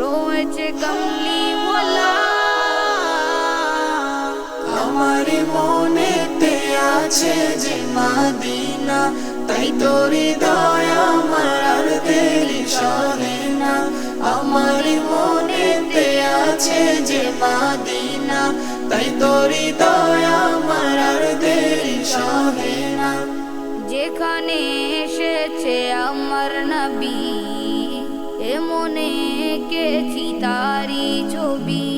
রয়েছে কমলি বলা। আমারই মনেতে আছে যে মাদিনা তাই তোরি দয়া আমার আর দেরি সহে না। আমারই মনেতে আছে যে মাদিনা তাই তোরি দয়া আমার আর দেরি সহে না। যেখানে এসেছে আমার নবী। এ মনে কেছি তারি ছবি।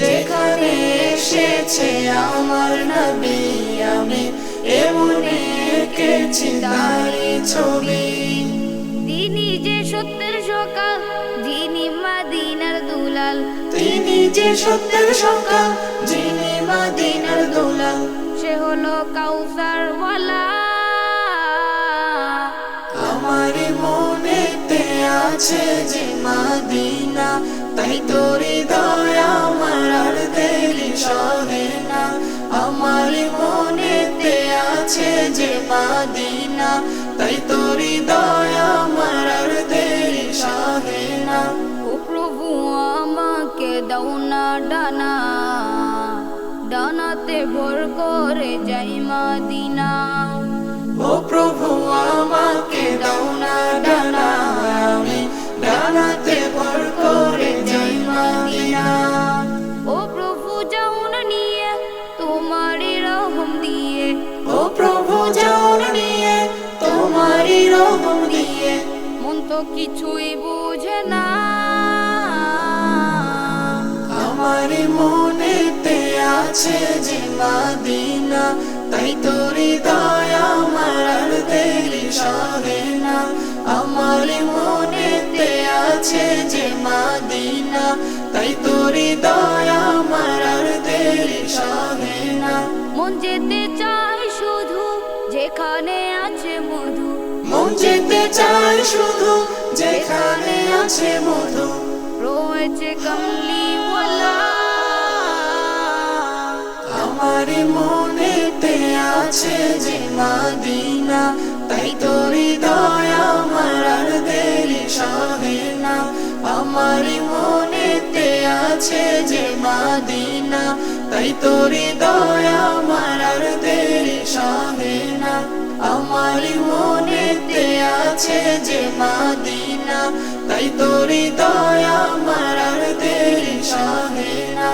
যেখানে এসেছে আমার নবী আমি এমনে এঁকেছি তারি ছবি। তিনি যে সত্যের সকাল যিনি মাদিনার দুলাল। তিনি যে সত্যের সকাল যিনি মাদিনার দুলাল। সে হলো কাউসার ওয়ালা আমার মনেতে আছে যে মাদিনা, তাই তোরি দয়া আমার আর দেরি সহে না। আমার মনেতে আছে যে মাদিনা, তাই তোরি দয়া আমার আর দেরি সহে না। ও প্রভু, আমাকে দাও না ডানা, ডানাতে ভর করে যাই মাদিনা। ও প্রভু, আমাকে দাও না ডানা। ডানাতে ভর করে যাই মাদিনা ও প্রভু যাও না নিয়ে তোমারই রহম দিয়ে। ও প্রভু যাও নিয়ে তোমারই রহম দিয়ে। মন তো কিছুই বুঝে না। আমার মনেতে আছে যে মাদিনা তাই তোরি দয়া আমার মাদিনা তাই তোরি দয়া আমার আর দেরি না। মন যেতে চাই শুধু যেখানে আছে মধু। মন যেতে চাই শুধু যেখানে আছে মধু। রয়েছে কমলি আমার মনেতে আছে যে মাদিনা তাই তোরি দয়া আমার মনেতে আছে যে মাদিনা, তাই তোরি দয়া আমার আর দেরি সাধে না। আমার মনেতে আছে যে মাদিনা, তাই তোরি দয়া আমার আর দেরি সাধে না।